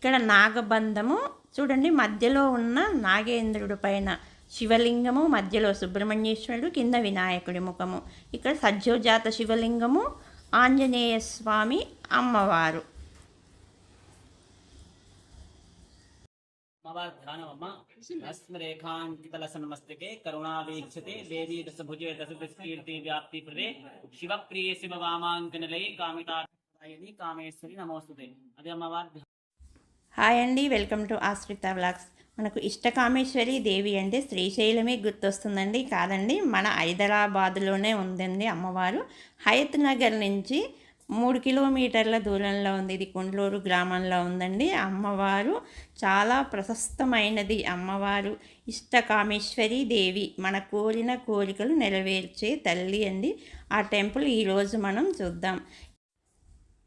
ఇక్కడ నాగబంధము చూడండి మధ్యలో ఉన్న నాగేంద్రుడి పైన శివలింగము మధ్యలో సుబ్రహ్మణ్యేశ్వరుడు కింద వినాయకుడి ముఖము. ఇక్కడ సజ్జోజాత శివలింగము ఆంజనేయ స్వామి అమ్మవారు. మవాధ్యానమమ్మ హస్మరేఖాంకితలసన్మస్తకే కరుణావీక్షతే దేవీ దశభుజే దశకీర్తి వ్యాప్తి ప్రదే శివప్రియ శివ వామాంకనలే కామితాయని కామేశ్వరి నమోస్తుతే. అది అమ్మవారు హాయ్ అండి వెల్కమ్ టు ఆశ్రిత వ్లాగ్స్. మనకు ఇష్టకామేశ్వరి దేవి అంటే శ్రీశైలమే గుర్తొస్తుందండి కాదండి? మన హైదరాబాదులోనే ఉందండి అమ్మవారు. హయత్ నగర్ నుంచి మూడు కిలోమీటర్ల దూరంలో ఉంది ఇది కుండ్లూరు గ్రామంలో ఉందండి. అమ్మవారు చాలా ప్రశస్తమైనది అమ్మవారు. ఇష్టకామేశ్వరి దేవి మన కోరిన కోరికలు నెరవేర్చే తల్లి అండి. ఆ టెంపుల్ ఈరోజు మనం చూద్దాం.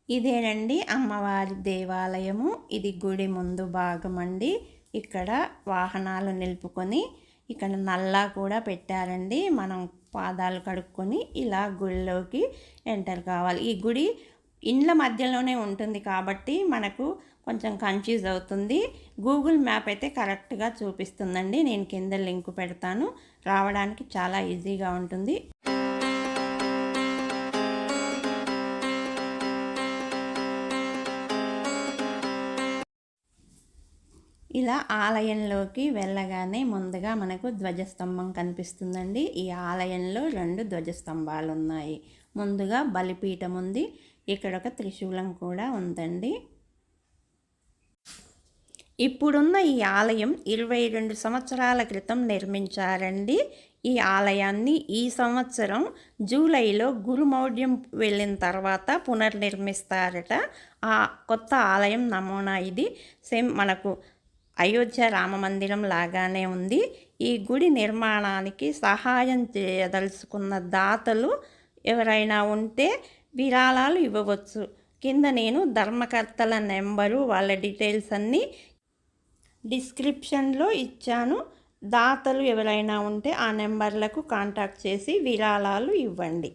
ఇదేనండి అమ్మవారి దేవాలయము. ఇది గుడి ముందు భాగం అండి ఇక్కడ వాహనాలు నిలుపుకొని ఇక్కడ నల్లా కూడా పెట్టారండి. మనం పాదాలు కడుక్కొని ఇలా గుడిలోకి ఎంటర్ కావాలి. ఈ గుడి ఇండ్ల మధ్యలోనే ఉంటుంది కాబట్టి మనకు కొంచెం కన్ఫ్యూజ్ అవుతుంది. గూగుల్ మ్యాప్ అయితే కరెక్ట్గా చూపిస్తుందండి. నేను కింద లింక్ పెడతాను. రావడానికి చాలా ఈజీగా ఉంటుంది. ఇలా ఆలయంలోకి వెళ్ళగానే ముందుగా మనకు ధ్వజస్తంభం కనిపిస్తుందండి. ఈ ఆలయంలో రెండు ధ్వజస్తంభాలు ఉన్నాయి ముందుగా బలిపీఠం ఉంది. ఇక్కడ ఒక త్రిశూలం కూడా ఉందండి. ఇప్పుడున్న ఈ ఆలయం ఇరవై రెండు సంవత్సరాల క్రితం నిర్మించారండి. ఈ ఆలయాన్ని ఈ సంవత్సరం జూలైలో గురుమౌఢ్యం వెళ్ళిన తర్వాత పునర్నిర్మిస్తారట. ఆ కొత్త ఆలయం నమూనా ఇది. సేమ్ మనకు అయోధ్య రామ మందిరం లాగానే ఉంది. ఈ గుడి నిర్మాణానికి సహాయం చేయదలుచుకున్న దాతలు ఎవరైనా ఉంటే విరాళాలు ఇవ్వవచ్చు. కింద నేను ధర్మకర్తల నెంబరు వాళ్ళ డీటెయిల్స్ అన్నీ డిస్క్రిప్షన్లో ఇచ్చాను. దాతలు ఎవరైనా ఉంటే ఆ నెంబర్లకు కాంటాక్ట్ చేసి విరాళాలు ఇవ్వండి.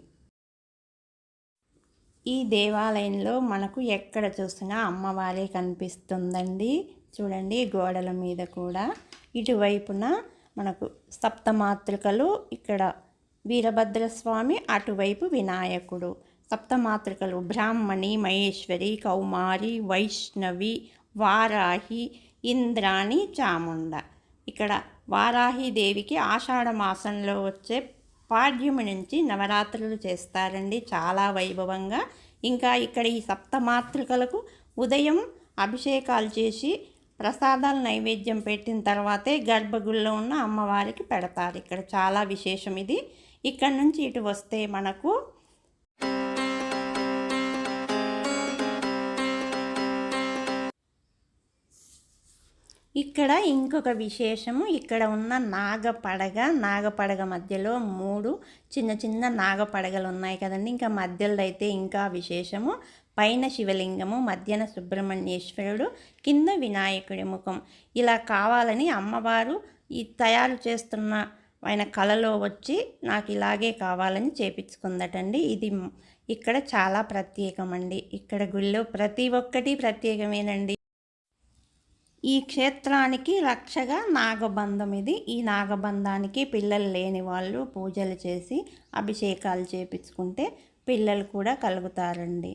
ఈ దేవాలయంలో మనకు ఎక్కడ చూసినా అమ్మవారే కనిపిస్తుందండి. చూడండి గోడల మీద కూడా ఇటువైపున మనకు సప్తమాతృకలు ఇక్కడ వీరభద్రస్వామి అటువైపు వినాయకుడు. సప్తమాతృకలు బ్రాహ్మణి మహేశ్వరి కౌమారి వైష్ణవి వారాహి ఇంద్రాణి చాముండ. ఇక్కడ వారాహిదేవికి ఆషాఢ మాసంలో వచ్చే పాడ్యము నుంచి నవరాత్రులు చేస్తారండి చాలా వైభవంగా. ఇంకా ఇక్కడ ఈ సప్తమాతృకలకు ఉదయం అభిషేకాలు చేసి ప్రసాదాలు నైవేద్యం పెట్టిన తర్వాతే గర్భగుడిలో ఉన్న అమ్మవారికి పెడతారు. ఇక్కడ చాలా విశేషం ఇది. ఇక్కడ నుంచి ఇటు వస్తే మనకు ఇక్కడ ఇంకొక విశేషము. ఇక్కడ ఉన్న నాగపడగ నాగపడగ మధ్యలో మూడు చిన్న చిన్న నాగపడగలు ఉన్నాయి కదండి. ఇంకా మధ్యలో అయితే ఇంకా విశేషము. పైన శివలింగము మధ్యన సుబ్రహ్మణ్యేశ్వరుడు కింద వినాయకుడి ముఖం. ఇలా కావాలని అమ్మవారు ఈ తయారు చేస్తున్న ఆయన కళలో వచ్చి నాకు ఇలాగే కావాలని చేపించుకుందటండి. ఇది ఇక్కడ చాలా ప్రత్యేకమండి. ఇక్కడ గుళ్ళో ప్రతి ఒక్కటి ప్రత్యేకమేనండి. ఈ క్షేత్రానికి రక్షగా నాగబంధం ఇది. ఈ నాగబంధానికి పిల్లలు లేని వాళ్ళు పూజలు చేసి అభిషేకాలు చేపించుకుంటే పిల్లలు కూడా కలుగుతారండి.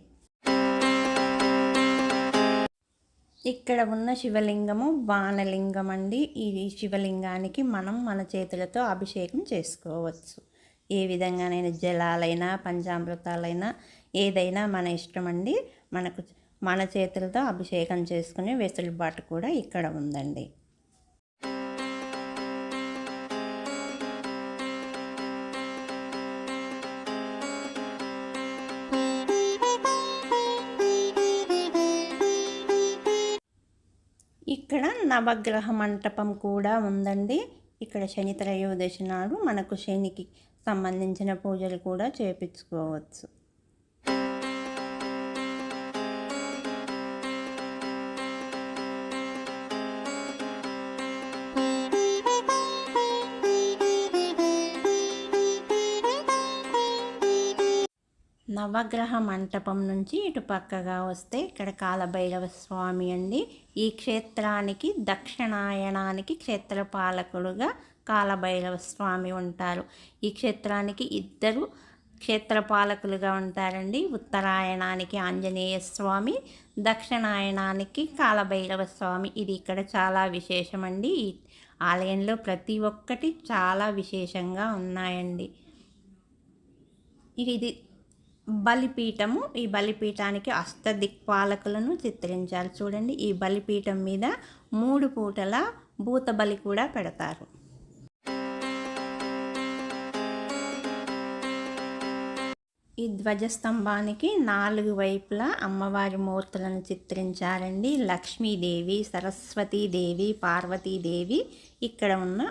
ఇక్కడ ఉన్న శివలింగము బాణలింగం అండి ఈ శివలింగానికి మనం మన చేతులతో అభిషేకం చేసుకోవచ్చు. ఏ విధంగానైనా జలాలైనా పంచామృతాలైనా ఏదైనా మన ఇష్టం అండి మనకు మన చేతులతో అభిషేకం చేసుకునే వెసులుబాటు కూడా ఇక్కడ ఉందండి. నవగ్రహ మంటపం కూడా ఉందండి. ఇక్కడ శని త్రయోదశి నాడు మనకు శనికి సంబంధించిన పూజలు కూడా చేపించుకోవచ్చు. నవగ్రహ మంటపం నుంచి ఇటు పక్కగా వస్తే ఇక్కడ కాలభైరవ స్వామి అండి. ఈ క్షేత్రానికి దక్షిణాయనానికి క్షేత్రపాలకుడుగా కాలభైరవ స్వామి ఉంటారు. ఈ క్షేత్రానికి ఇద్దరు క్షేత్రపాలకులుగా ఉంటారండి. ఉత్తరాయణానికి ఆంజనేయ స్వామి దక్షిణాయనానికి కాలభైరవ స్వామి. ఇది ఇక్కడ చాలా విశేషమండి. ఈ ఆలయంలో ప్రతి ఒక్కటి చాలా విశేషంగా ఉన్నాయండి. ఇది బలిపీఠము. ఈ బలిపీఠానికి అష్టదిక్పాలకులను చిత్రించారు చూడండి ఈ బలిపీఠం మీద మూడు పూటల భూత బలి కూడా పెడతారు. ఈ ధ్వజస్తంభానికి నాలుగు వైపులా అమ్మవారి మూర్తులను చిత్రించారండి. లక్ష్మీదేవి సరస్వతీదేవి పార్వతీదేవి ఇక్కడ ఉన్న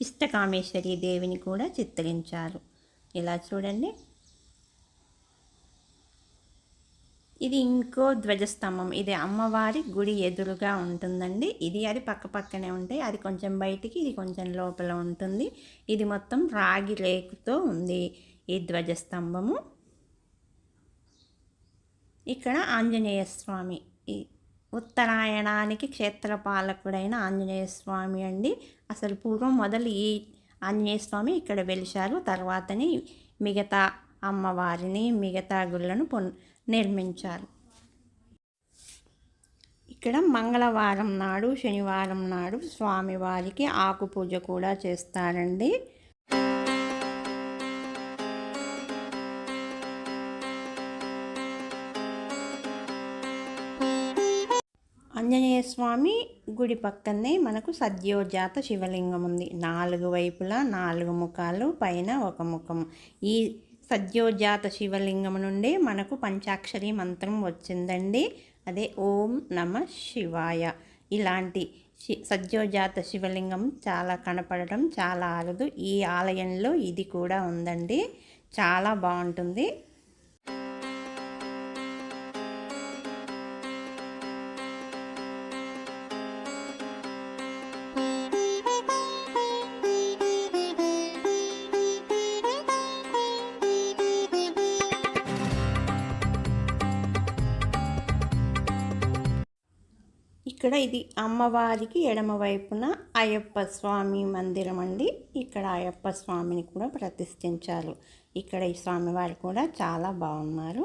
ఇష్టకామేశ్వరి దేవిని కూడా చిత్రించారు. ఇలా చూడండి ఇది ఇంకో ధ్వజస్తంభం. ఇది అమ్మవారి గుడి ఎదురుగా ఉంటుందండి. ఇది అది పక్క పక్కనే ఉంటాయి. అది కొంచెం బయటికి ఇది కొంచెం లోపల ఉంటుంది. ఇది మొత్తం రాగి రేకుతో ఉంది ఈ ధ్వజస్తంభము. ఇక్కడ ఆంజనేయ స్వామి. ఉత్తరాయణానికి క్షేత్రపాలకుడైన ఆంజనేయ స్వామి అండి. అసలు పూర్వం మొదలు ఈ ఆంజనేయ స్వామి ఇక్కడ వెలిశారు. తర్వాతనే మిగతా అమ్మవారిని మిగతా గుళ్ళను పొన్ నిర్మించారు. ఇక్కడ మంగళవారం నాడు శనివారం నాడు స్వామివారికి ఆకు పూజ కూడా చేస్తారండి. ఆంజనేయ స్వామి గుడి పక్కనే మనకు సద్యోజాత శివలింగం ఉంది. నాలుగు వైపులా నాలుగు ముఖాలు పైన ఒక ముఖం. ఈ సద్యోజాత శివలింగం నుండి మనకు పంచాక్షరి మంత్రం వచ్చిందండి. అదే ఓం నమ శివాయ. ఇలాంటి శి సద్యోజాత శివలింగం చాలా కనపడడం చాలా అరుదు. ఈ ఆలయంలో ఇది కూడా ఉందండి. చాలా బాగుంటుంది. ఇక్కడ ఇది అమ్మవారికి ఎడమ వైపున అయ్యప్ప స్వామి మందిరం అండి. ఇక్కడ అయ్యప్ప స్వామిని కూడా ప్రతిష్ఠించారు. ఇక్కడ ఈ స్వామివారు కూడా చాలా బాగున్నారు.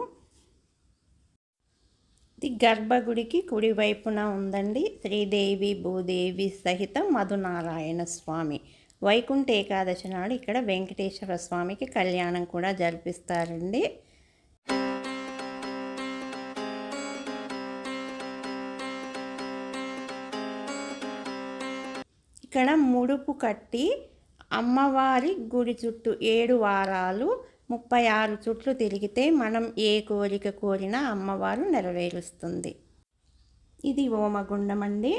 ఇది గర్భగుడికి కుడివైపున ఉందండి. శ్రీదేవి భూదేవి సహిత మధునారాయణ స్వామి. వైకుంఠ ఏకాదశి నాడు ఇక్కడ వెంకటేశ్వర స్వామికి కళ్యాణం కూడా జరిపిస్తారండి. ఇక్కడ ముడుపు కట్టి అమ్మవారి గుడి చుట్టూ ఏడు వారాలు ముప్పై ఆరు చుట్లు తిరిగితే మనం ఏ కోరిక కోరినా అమ్మవారు నెరవేరుస్తుంది. ఇది ఓమగుండం అండి.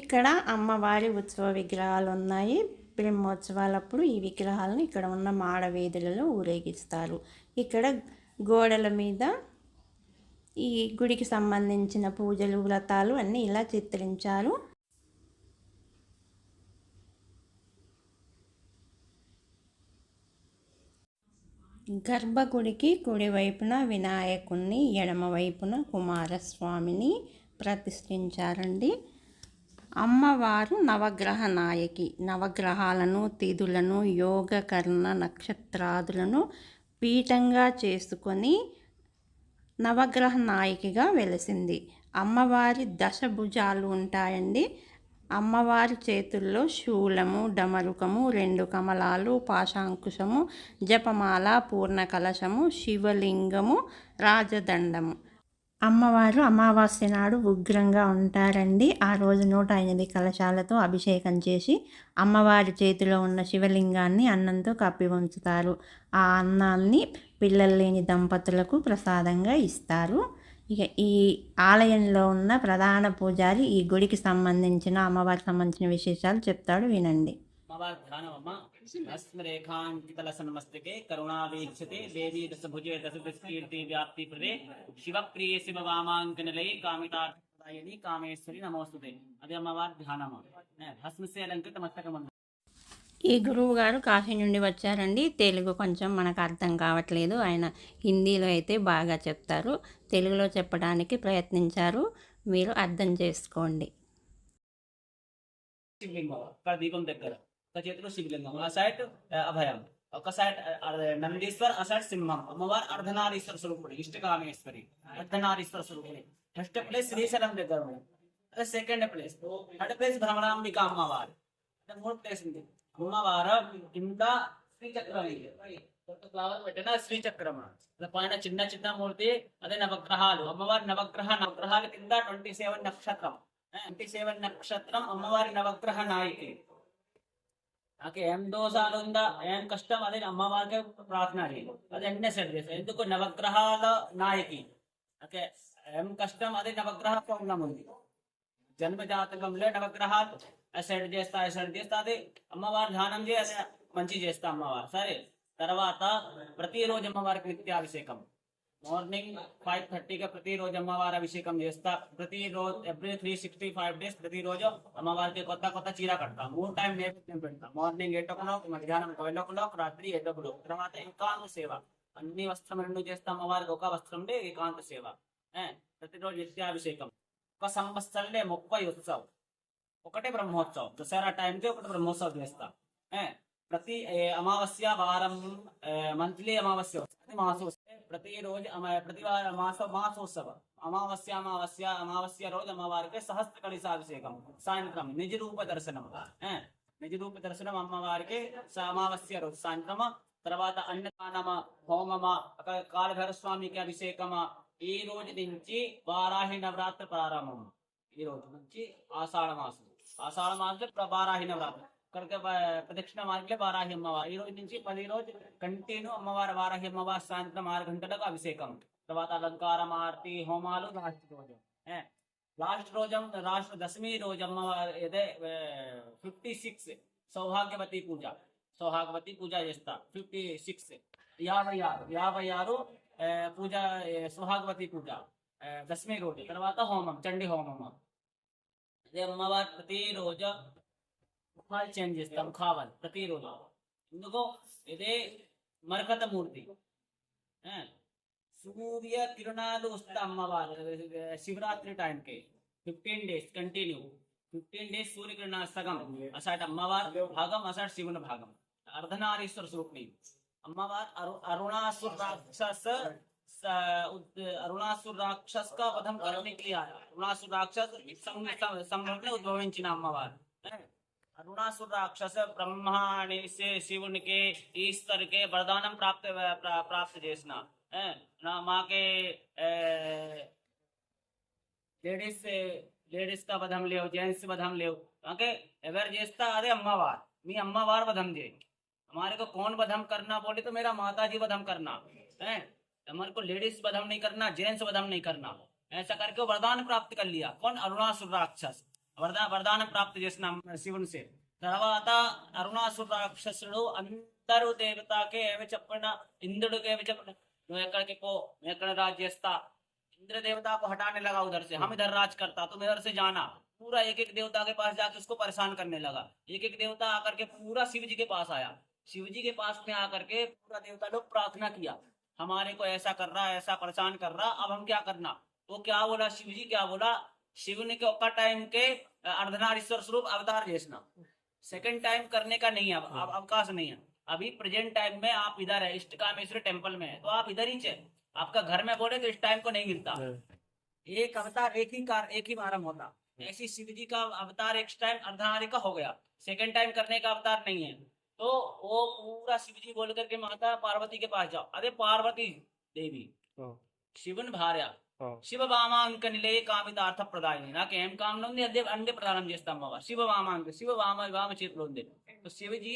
ఇక్కడ అమ్మవారి ఉత్సవ విగ్రహాలు ఉన్నాయి. బ్రహ్మోత్సవాలప్పుడు ఈ విగ్రహాలను ఇక్కడ ఉన్న మాడవీధులలో ఊరేగిస్తారు. ఇక్కడ గోడల మీద ఈ గుడికి సంబంధించిన పూజలు వ్రతాలు అన్నీ ఇలా చిత్రించారు. గర్భగుడికి కుడివైపున వినాయకుణ్ణి ఎడమవైపున కుమారస్వామిని ప్రతిష్ఠించారండి. అమ్మవారు నవగ్రహ నాయకి. నవగ్రహాలను తిథులను యోగకర్ణ నక్షత్రాదులను పీఠంగా చేసుకొని నవగ్రహ నాయకిగా వెలిసింది. అమ్మవారి దశభుజాలు ఉంటాయండి. అమ్మవారి చేతుల్లో శూలము డమరుకము రెండు కమలాలు పాశాంకుశము జపమాల పూర్ణ కలశము శివలింగము రాజదండము. అమ్మవారు అమావాస్య నాడు ఉగ్రంగా ఉంటారండి. ఆ రోజు నూట ఎనిమిది కలశాలతో అభిషేకం చేసి అమ్మవారి చేతిలో ఉన్న శివలింగాన్ని అన్నంతో కప్పి ఉంచుతారు ఆ అన్నాన్ని పిల్లలు లేని దంపతులకు ప్రసాదంగా ఇస్తారు. ఇక ఈ ఆలయంలో ఉన్న ప్రధాన పూజారి ఈ గుడికి సంబంధించిన అమ్మవారికి సంబంధించిన విశేషాలు చెప్తాడు వినండి. అమ్మవారి ధ్యానమమ్మ భస్మరేఖాంకితలసన్మస్తకే కరుణావీక్షతే దేవీ దశభుజే దశకీర్తి వ్యాప్తి ప్రదే శివప్రియ శివ వామాంకనలే కామితార్థదాయని కామేశ్వరి నమోస్తుతే. అదే అమ్మవారి ధ్యానమ భస్మసే అలంకృత మస్తకం ఈ గురువు గారు కాశీ నుండి వచ్చారండి. తెలుగు కొంచెం మనకు అర్థం కావట్లేదు. ఆయన హిందీలో అయితే బాగా చెప్తారు. తెలుగులో చెప్పడానికి ప్రయత్నించారు. మీరు అర్థం చేసుకోండి. శివలింగం దీపం దగ్గర. ఒక చేతిలో శివలింగం ఆ సైడ్ అభయం. ఒక సైడ్ నందీశ్వర్ ఆ సైడ్ సింహం. అమ్మవారు అర్ధనారీశ్వర స్వరూపుడు ఇష్టకామేశ్వరి. అర్ధనారీశ్వర స్వరూపుడు. ఫస్ట్ ప్లేస్ శ్రీశైలం దగ్గర second place third place Bhramarambika అమ్మవారు. మూడు ప్లేస్ ఉంది. అమ్మవారు కింద శ్రీచక్రం ఫ్లవర్ పెట్టిన శ్రీచక్రం పైన చిన్న చిన్న మూర్తి అదే నవగ్రహాలు. అమ్మవారి నవగ్రహ నవగ్రహాల కింద ట్వంటీ సెవెన్ నక్షత్రం. ట్వంటీ సెవెన్ నక్షత్రం అమ్మవారి నవగ్రహ నాయకి. నాకు ఏం దోషాలు ఉందా ఏం కష్టం అదే అమ్మవారికి ప్రార్థన చేయాలి అది వెంటనే సెట్ చేస్తాను ఎందుకు? నవగ్రహాల నాయకి. ఓకే ఏం కష్టం అదే నవగ్రహ ప్రాబ్లం ఉంది. జన్మ జాతకంలో నవగ్రహాలు. సెట్ చేస్తా సెట్ చేస్తా అది అమ్మవారు ధ్యానం చేసి మంచి చేస్తా అమ్మవారు సరే తర్వాత ప్రతిరోజు అమ్మవారికి నిత్యాభిషేకం మార్నింగ్ ఫైవ్ థర్టీకి ప్రతిరోజు అమ్మవారి అభిషేకం చేస్తా ప్రతిరోజు every three sixty five days ప్రతిరోజు అమ్మవారికి కొత్త కొత్త చీర కడతా మూడు టైం నైవేద్యం పెడతా మార్నింగ్ ఎయిట్ ఓ క్లాక్ మధ్యాహ్నం ట్వెల్వ్ ఓ క్లాక్ రాత్రి ఎయిట్ ఓ క్లాక్ తర్వాత ఏకాంత సేవ అన్ని వస్త్రం రెండు చేస్తా అమ్మవారికి ఒక వస్త్రం ఏకాంత సేవ ఏ, ప్రతిరోజు నిత్యాభిషేకం ఒక సంవత్సరంలో ముప్పై ఉత్సవం ఒకటే బ్రహ్మోత్సవం. దసరా టైంకి ఒకటి బ్రహ్మోత్సవం చేస్తాం. ప్రతి అమావాస్య వారం మంత్లీ అమావాస్య వస్తుంది. మాసోత్సవం ప్రతి రోజు ప్రతి మాస మాసోత్సవ. అమావాస్య అమావాస్య అమావాస్య రోజు అమ్మవారికి సహస్ర కళిసాభిషేకం సాయంత్రం నిజ రూప దర్శనం. నిజ రూప దర్శనం అమ్మవారికి అమావాస్య రోజు సాయంత్రం తర్వాత అన్నదానమ హోమమ అక్కడ కాళభైర స్వామికి అభిషేకమ. ఈ రోజు నుంచి వారాహి నవరాత్రి ప్రారంభం. ఈ రోజు నుంచి ఆషాఢ మాసం. ఆషాఢ మాసం ప్ర- వారాహి నవరాత్రి ఇక్కడికి వా- ప్రదక్షిణ మార్గంలో వారాహి అమ్మవారు ఈ రోజు నుంచి పది రోజు కంటిన్యూ అమ్మవారి వారాహి అమ్మవారు సాయంత్రం ఆరు గంటలకు అభిషేకం తర్వాత అలంకారం ఆరతి హోమాలు లాస్ట్ రోజు లాస్ట్ రోజు లాస్ట్ దశమి రోజు అమ్మవారు ఇదే ఫిఫ్టీ సిక్స్ సౌభాగ్యవతి పూజ సౌభాగ్యవతి పూజ చేస్తా ఫిఫ్టీ సిక్స్ యాభై ఆరు యాభై ఆరు ఆ, పూజ ఏ, సుహాగవతి పూజ ఆ, దశమి రోజు తర్వాత హోమం చండి హోమం అదే అమ్మవారి ప్రతిరోజు ముఖాలు చేంజ్ చేస్తాం కావాలి ప్రతిరోజు ఎందుకో ఇదే మరకత మూర్తి సూర్య కిరణాలు వస్తా అమ్మవారు శివరాత్రి టైంకి fifteen days continue fifteen days సూర్యకిరణ సగం అసాట్ అమ్మవారు భాగం అసాట్ శివుని భాగం అర్ధనారీశ్వర స్వరూపిణి అమ్మవారు అరుణాసుర రాక్షస अरुणासुर राक्षस का वधम करने के लिए आया। अरुणासुर राक्षस अरुणासुर राक्षस से शिव के ईश्वर के वरदानम प्राप्त प्राप्त जैसना। हाँ। माँ के लेडीज़ से लेडीज़ का बदम ले जेंट्स बदम ले अगर जैसता अरे अम्मावार मी अम्मावार बदम दे। हमारे को कौन बदम करना बोले तो मेरा माता जी बदम करना। है। हमारे को लेडीज वधम नहीं करना जेंट्स वधम नहीं करना ऐसा करके वो वरदान प्राप्त कर लिया कौन अरुणासुर राक्षस वरदान वरदान प्राप्त చేసిన శివుని से తర్వాత అరుణాసుర రాక్షసుడు అందరూ దేవతకే ఏమి చెప్పిన ఇంద్రుడికి ఏమి చెప్పిన నువ్వు ఎక్కడికి పో నేను ఎక్కడ రాజ్ చేస్తా इंद्र देवता को हटाने लगा उधर से हम इधर राज करता तुम इधर से जाना पूरा एक एक देवता के पास जाके उसको परेशान करने लगा एक एक देवता आकर के पूरा शिव जी के पास आया शिव जी के पास में आकर के पूरा देवता लोग प्रार्थना किया हमारे को ऐसा कर रहा ऐसा परेशान कर रहा अब हम क्या करना? तो क्या बोला शिव जी क्या बोला? शिव ने के टाइम के अर्धनारीश्वर स्वरूप अवतार भेजना। सेकंड टाइम करने का नहीं है अब हाँ। अवकाश नहीं है। अभी प्रेजेंट टाइम में आप इधर है इष्ट कामेश्वर टेंपल में है तो आप इधर ही चे। आपका घर में बोले तो इस टाइम को नहीं मिलता हाँ। एक अवतार एक ही कार एक ही आरम होता। हाँ। ऐसी शिव जी का अवतार एक टाइम अर्धनारी का हो गया। सेकेंड टाइम करने का अवतार नहीं है। तो वो पूरा शिव जी बोल करके माता पार्वती के पास जाओ अरे पार्वती देवी శివుని భార్య శివ వామాంక నిలయ కామితార్థ ప్రదాయిని నాకు ఏం కామన ఉంది అదే అన్ని ప్రదానం చేస్తా అమ్మవారు శివ వామాంక శివ వామ వామ చేతిలో ఉంది तो शिव जी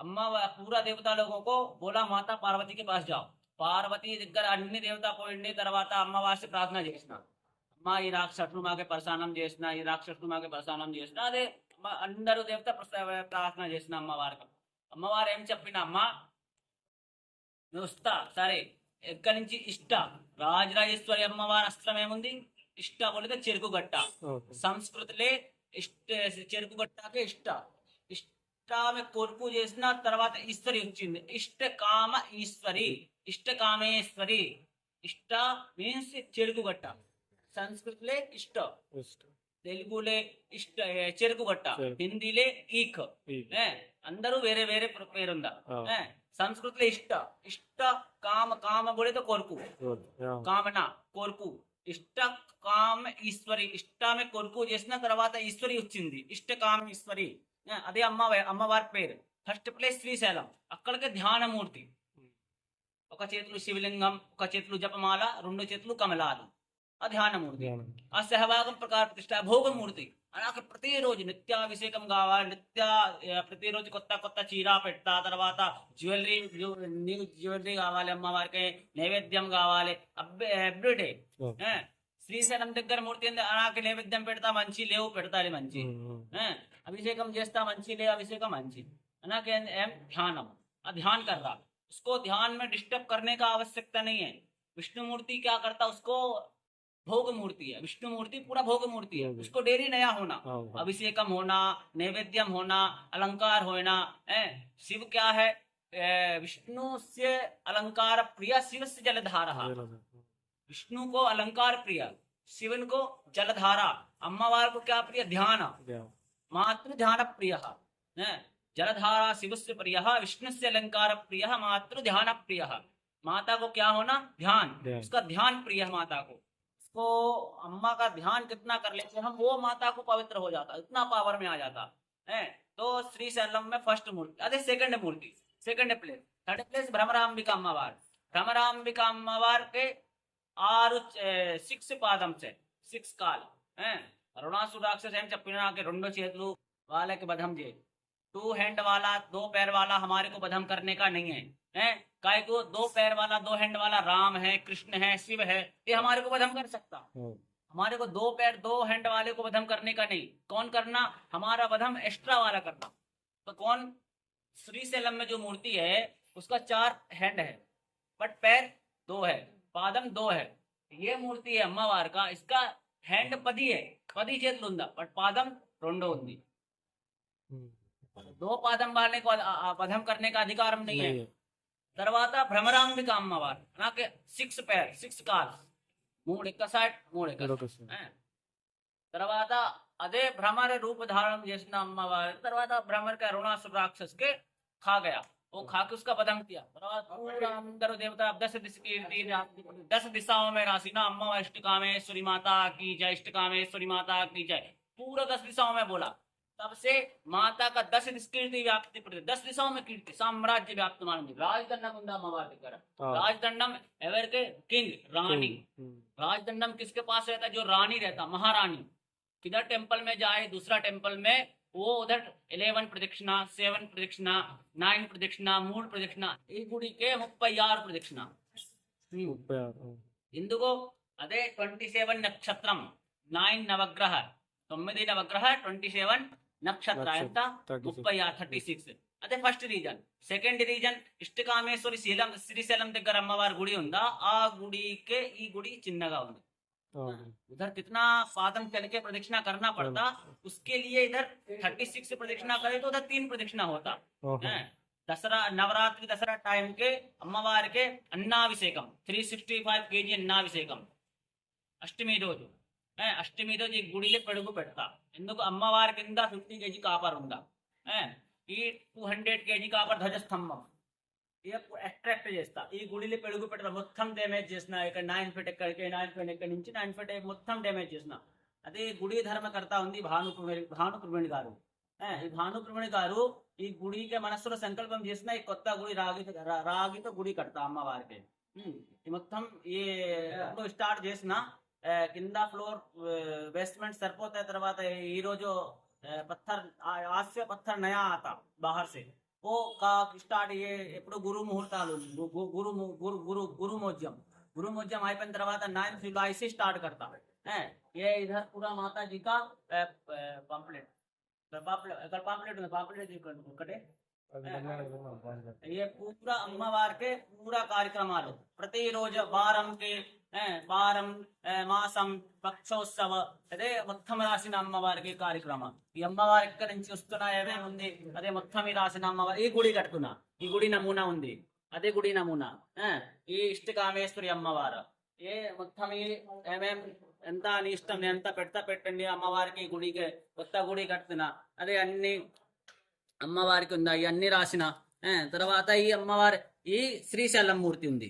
अम्मा वा- पूरा देवता लोगों को बोला माता पार्वती के पास जाओ పార్వతి దగ్గర అన్ని దేవత పోయింది తర్వాత అమ్మవారి ప్రార్థన చేసిన అమ్మ ఈ రాక్షసుడు మాకే ప్రసానం చేసిన ఈ రాక్షసుడు మాకే ప్రసానం చేసిన అదే అమ్మ అందరూ దేవత ప్రస- ప్రార్థన చేసిన అమ్మవారికి అమ్మవారు ఏం చెప్పిన అమ్మ నువ్వు వస్తా సరే. ఎక్కడి నుంచి ఇష్ట? రాజరాజేశ్వరి అమ్మవారి అస్త్రం ఏముంది? ఇష్ట కొలితే చెరుకు గట్ట. సంస్కృతిలే ఇష్ట చెరుకు గట్టాకే ఇష్ట. ఇష్ట ఇష్టామె కొడుకు చేసిన తర్వాత ఈశ్వరి వచ్చింది. ఇష్ట కామ ఈశ్వరి ఇష్ట కామేశ్వరి. ఇష్ట మీన్స్ చెరుకు గట్ట. సంస్కృతిలే ఇష్ట. తెలుగులే ఇష్ట ఏ, చెరుకు గట్ట చెరుకు. హిందీలే ఈక్ అందరూ వేరే వేరే ప్ర- పేరుందా సంస్కృతిలో ఇష్ట ఇష్ట కామ కామ కూడా కొరకు కామన కోరుకు ఇష్ట కామ ఈశ్వరి ఇష్టమే కొరుకు చేసిన తర్వాత ఈశ్వరి వచ్చింది ఇష్ట కామ ఈశ్వరి అదే అమ్మ అమ్మవారి పేరు ఫస్ట్ ప్లేస్ శ్రీశైలం అక్కడికి ధ్యానమూర్తి ఒక చేతులు శివలింగం ఒక చేతులు జపమాల రెండు చేతులు కమలాలు ఆ ధ్యానమూర్తి ఆ సహభాగం ప్రకార ప్రతిష్ట భోగమూర్తి అలాగే ప్రతిరోజు నిత్యాభిషేకం కావాలి నిత్య ఆ, ప్రతిరోజు కొత్త కొత్త చీర పెట్టా తర్వాత జ్యువెలరీ న్యూ జ్యువెలరీ కావాలి అమ్మవారికి నైవేద్యం కావాలి ఎవ్రీడే శ్రీశైలం దగ్గర మూర్తి ఉంది అలాగే నైవేద్యం పెడతా మంచి లేవు పెడతాలి మంచి ఏ, अभिषेकम చేస్తా మంచి లే अभिषेकम మంచి అలాగే एम ध्यानम आ ध्यान कर रहा उसको ध्यान में डिस्टर्ब करने का आवश्यकता नहीं है विष्णु मूर्ति क्या करता उसको भोग मूर्ति है विष्णु मूर्ति पूरा भोग मूर्ति है उसको डेरी नया होना अभिषेकम होना नैवेद्यम होना अलंकार होना है? शिव क्या है? विष्णु से अलंकार प्रिय शिव से जलधारा। विष्णु को अलंकार प्रिय शिवन को जलधारा अम्मावार को क्या प्रिय? ध्यान। मातृ ध्यान प्रिय जलधारा शिव से प्रिय विष्णु से अलंकार प्रिय मातृ ध्यान प्रिय। माता को क्या होना? ध्यान। ध्यान। उसका ध्यान प्रिय माता को। को अम्मा का ध्यान कितना कर लेते हम वो माता को पवित्र हो जाता इतना पावर में आ जाता है तो श्री शैलम में फ़र्स्ट मूर्ति अरे सेकंड मूर्ति second place third place Bhramarambika अम्मावार Bhramarambika अम्मावार के ఆరు సిక్స్ పాదం సార్ సిక్స్ కాల్ రుణాసుడు రాక్షస్ ఏం చెప్పినాకి రెండు చేతులు వాళ్ళకి బధం చేయి टू हैंड वाला दो पैर वाला हमारे को बधम करने का नहीं है, है? काय को दो पैर वाला दो हैंड वाला राम है कृष्ण है शिव है ये हमारे को बधम कर सकता। हम्म। हमारे को दो पैर दो हैंड वाले को बधम करने का नहीं। कौन करना? हमारा बधम एक्स्ट्रा वाला करना। तो कौन? श्री सेलम में जो मूर्ति है उसका चार हैंड है। बट पैर दो है पादम दो है। ये मूर्ति है अम्मावार का इसका हैंड पदी है। पदी चेत लुंदा बट पादम रोंडो उन्दी हम्म। दो पादम वाले को बधम करने का अधिकार नहीं, नहीं है। తర్వాత భ్రమరాంబిక అమ్మవారు నాకు సిక్స్ పేర్ సిక్స్ కాల్స్ మూడు ఇక్క సైడ్ మూడు ఇక్క తర్వాత అదే భ్రమర రూప धारण చేసిన అమ్మవారు తర్వాత భ్రమర్ కా రుణాసుర రాక్షసుకే ఖా గయా वो खा के उसका बदन किया पूरा अंदर देवता दस दिश कीर्ति दस दिशाओं में रासीना अम्मा इष्ट कामेश्वरी माता की जय इष्ट कामेश्वरी माता की जय पूरा दस दिशाओं में बोला तब से माता का दस दिश कीर्ति व्याप्ति पड़ती दस दिशाओं में कीर्ति साम्राज्य व्याप्त मानवी राजदंडम ఉందా అమ్మవారి దగ్గర राजदंडम एवर के किंग रानी राजदंडम किसके पास रहता है जो रानी रहता महारानी किधर टेम्पल में जाए दूसरा टेम्पल में वो उधर इलेवन प्रदक्षिणा सेवन प्रदक्षिणा नाइन प्रदक्षिणा मूड प्रदक्षिणा ఈ గుడికే ముప్పై ఆరు ప్రదక్షిణ ఇందుకు అదే ట్వంటీ సెవెన్ నక్షత్రం నైన్ నవగ్రహ తొమ్మిది నవగ్రహ ట్వంటీ సెవెన్ నక్షత్ర ఎంత ముప్పై ఆరు థర్టీ సిక్స్ అదే first reason second reason Ishtakameshwari శీలం శ్రీశైలం దగ్గర అమ్మవారి గుడి ఉందా ఆ గుడికే ఈ గుడి చిన్నగా ఉంది उधर कितना पादम चल के प्रदक्षिणा करना पड़ता उसके लिए इधर थर्टी सिक्स प्रदक्षिणा करे तो उधर तीन प्रदक्षिणा होता है दसरा नवरात्रि दसरा टाइम के అమ్మవారి के అన్నాభిషేకం త్రీ సిక్స్టీ ఫైవ్ కేజీ అన్నాభిషేకం అష్టమి రోజు ఏ, అష్టమి రోజు ఈ గుడిలో పెడుగు పెడతా ఎందుకు అమ్మవారి కింద ఫిఫ్టీ కేజీ కాపర్ ఉందా ఏ, ఈ టూ హండ్రెడ్ కేజీ కాపర్ ధ్వజస్తంభం అట్రాక్ట్ చేస్తా ఈ గుడిలో పెడుగు పెట్టడం మొత్తం డ్యామేజ్ చేసిన ఇక్కడ నైన్ ఫీట్ ఎక్కడికి నైన్ ఫీట్ ఎక్కడి నుంచి నైన్ ఫీట్ మొత్తం డ్యామేజ్ చేసిన అదే గుడి ధర్మకర్త ఉంది భాను భాను ప్రవీణ్ గారు ఏ, ఈ భాను ప్రవీణ్ గారు ఈ గుడికి మనస్సులో సంకల్పం చేసిన ఈ కొత్త గుడి రాగి రా- రాగితో గుడి కడతా అమ్మవారికి ఉమ్, ఈ మొత్తం ఈ స్టార్ట్ చేసిన ఆ, కింద ఫ్లోర్ బేస్మెంట్ సరిపోతాయి తర్వాత ఈ రోజు ఆ, పత్థర్ ఆ- ఆస్య పత్థర్ నయా ఆతా బాహర్ సే ఓ का స్టార్ట్ ये ఎప్పుడు గురు ముహూర్తాలు గు- గు- గురు ము- గురు గురు గురు మోజ్యం गुरु मोज्जम అయిపోయిన తర్వాత నైన్ जुलाई से स्टार्ट करता है ये इधर पूरा माता जी का पंपलेट पापलेट पापलेट पापलेट ఒకటే ये पूरा అమ్మవారికి పూరా కార్యక్రమాలు ప్రతిరోజు వారంకి ఏ, వారం మాసం పక్షోత్సవ అదే మొత్తం రాసిన అమ్మవారికి కార్యక్రమం ఈ అమ్మవారి ఎక్కడి నుంచి వస్తున్నా ఉంది అదే మొత్తం ఈ రాసిన అమ్మవారి ఈ గుడి కట్టుకున్నా ఈ గుడి నమూనా ఉంది అదే గుడి నమూనా ఈ ఈ ఇష్టకామేశ్వరి అమ్మవారు ఏ మొత్తం ఈ ఏమేం ఎంత అని ఇష్టం ఎంత పెడతా పెట్టండి అమ్మవారికి గుడికి కొత్త గుడి కడుతున్నా అదే అన్ని అమ్మవారికి ఉందా ఇవన్నీ రాసిన తర్వాత ఈ అమ్మవారి ఈ శ్రీశైలం మూర్తి ఉంది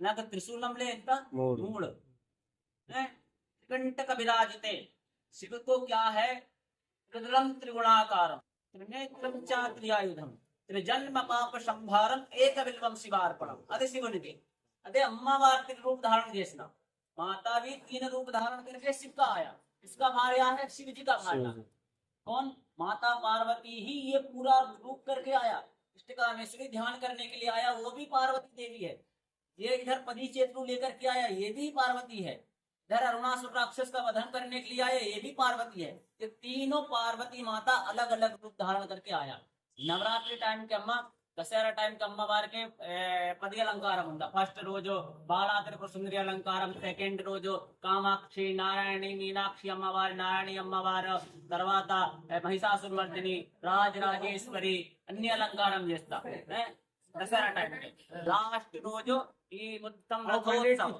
నాకు పత్రం ఎంత మూడు బిల్వం వెలుగు పత్రం ఉమ్, ఎంత మూడే ఉమ్, నాకు త్రిశూలంలో ఎంత మూడు मूल हैं? त्रिकंटक विराजते शिव को क्या है त्रिदलम त्रिगुणाकारम त्रिनेत्रम च त्रियायुधम त्रिजन्म పాప సంహారం ఏక బిల్వం శివార్పణం అదే శివునికి అదే అమ్మవారి रूप धारण చేసిన माता भी तीन रूप धारण करके शिव का आया इसका भार्या है शिव जी का भार्या శివజీ. कौन माता पार्वती ही ये पूरा रूप करके आया इष्टकामेश्वरी ध्यान करने के लिए आया वो भी पार्वती देवी है ये इधर पदी चेतु लेकर के आया ये भी पार्वती है इधर अरुणासुर राक्षस का वधन करने के लिए आया ये भी पार्वती है ये तीनों पार्वती माता अलग अलग रूप धारण करके आया నవరాత్రి టైం కి అమ్మ దసరా టైం కి అమ్మవారికి ఏ, పది అలంకారం ఉందా ఫస్ట్ రోజు బాలాత్రిపుర సుందరి అలంకారం సెకండ్ రోజు కామాక్షి నారాయణి మీనాక్షి అమ్మవారి నారాయణి అమ్మవారు తర్వాత ఏ, మహిషాసురమర్దిని రాజరాజేశ్వరి అన్ని అలంకారం చేస్తా ఏ, దసరా టైం లాస్ట్ రోజు ఈ మొత్తం రథోత్సవం.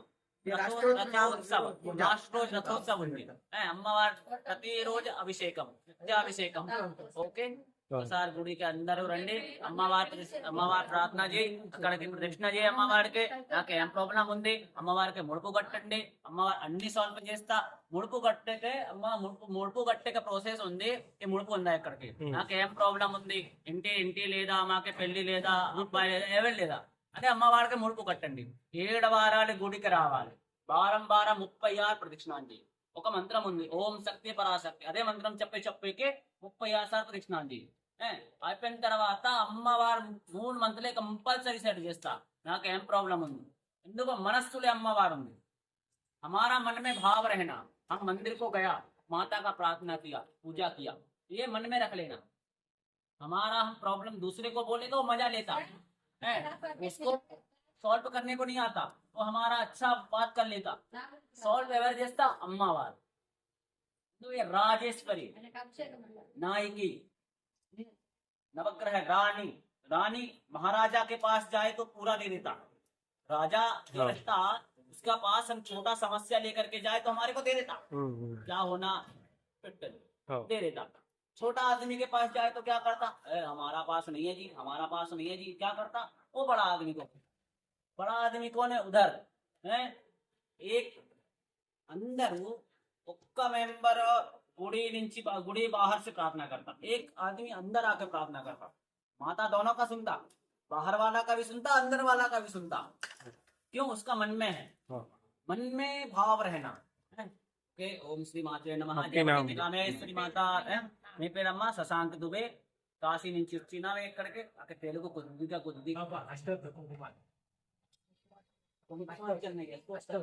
రథోత్సవం. లాస్ట్ రోజు రథోత్సవం ఉంది. ఏ, అమ్మవారి ప్రతి రోజు అభిషేకం నిత్యాభిషేకం ఓకే? ఒకసారి గుడికి అందరూ రండి. అమ్మవారి అమ్మవారి ప్రార్థన చేయి. అక్కడికి ప్రదక్షిణ చేయి అమ్మవారికి. నాకు ఏం ప్రాబ్లం ఉంది? అమ్మవారికి ముడుపు కట్టండి. అమ్మవారు అన్ని సాల్వ్ చేస్తా. ముడుపు కట్టకే అమ్మ ముడుపు ముడుపు కట్టక ప్రాసెస్ ఉంది ఈ ముడుపు ఉందా ఇక్కడికి Hmm. నాకు ఏం ప్రాబ్లం ఉంది ఇంటి ఇంటి లేదా మాకే పెళ్లి లేదా అబ్బాయి లేదా ఎవరు లేదా అదే అమ్మవారికి ముడుపు కట్టండి ఏడు వారాలు గుడికి రావాలి వారం వారం ముప్పై ఆరు ప్రదక్షిణాలు చేయి ఒక మంత్రం ఉంది ఓం శక్తి పరాశక్తి అదే మంత్రం చెప్పే చెప్పేకి ముప్పై ఆరు సార్లు ప్రదక్షిణాలు చేయి ఏ, అయిపోయిన తర్వాత అమ్మవారు మూడు మంత్లే కంపల్సరీ సెట్ చేస్తా నాకు ఏం ప్రాబ్లం ఉంది ఎందుకు మనస్సులే అమ్మవారు ఉంది हमारा मन में भाव रहना हम मंदिर को गया माता का प्रार्थना किया पूजा किया। ये मन में रख लेना। हमारा हम प्रॉब्लम दूसरे को बोले तो मज़ा लेता। है? उसको सॉल्व करने को नहीं आता वो तो हमारा अच्छा बात कर लेता। सॉल्व एवर जैसा अम्मा अम्मावाद तो ये राजेश्वरी नायकी नवग्रह रानी रानी महाराजा के पास जाए तो पूरा दे देता। राजा जो हाँ। रहता उसका पास हम छोटा समस्या लेकर के जाए तो हमारे को दे देता। हम्म, हम्म। क्या होना? हाँ। दे देता। छोटा आदमी के पास जाए तो क्या करता? ए, हमारा पास नहीं है जी हमारा पास नहीं है जी। क्या करता? वो बड़ा आदमी को। बड़ा आदमी कौन है? उधर है? एक अंदर वो मेंबर गुड़ी निंची गुड़ी बाहर से प्रार्थना करता। एक आदमी अंदर आकर प्रार्थना करता। माता दोनों का सुनता बाहर वाला का भी सुनता अंदर वाला का भी सुनता। क्यों? उसका मन में है। मन में भाव रहना है ఓకే ఓం శ్రీ మాతే నమ ఓకే నామ్. శ్రీ మాత ఏ? మీ పేరమ్మా శశాంక్ దుబే కాశీ నుంచి వచ్చినావే ఇక్కడికి అక్కడ తెలుగు కొద్దిగా కొద్దిగా అష్ట కొంచెం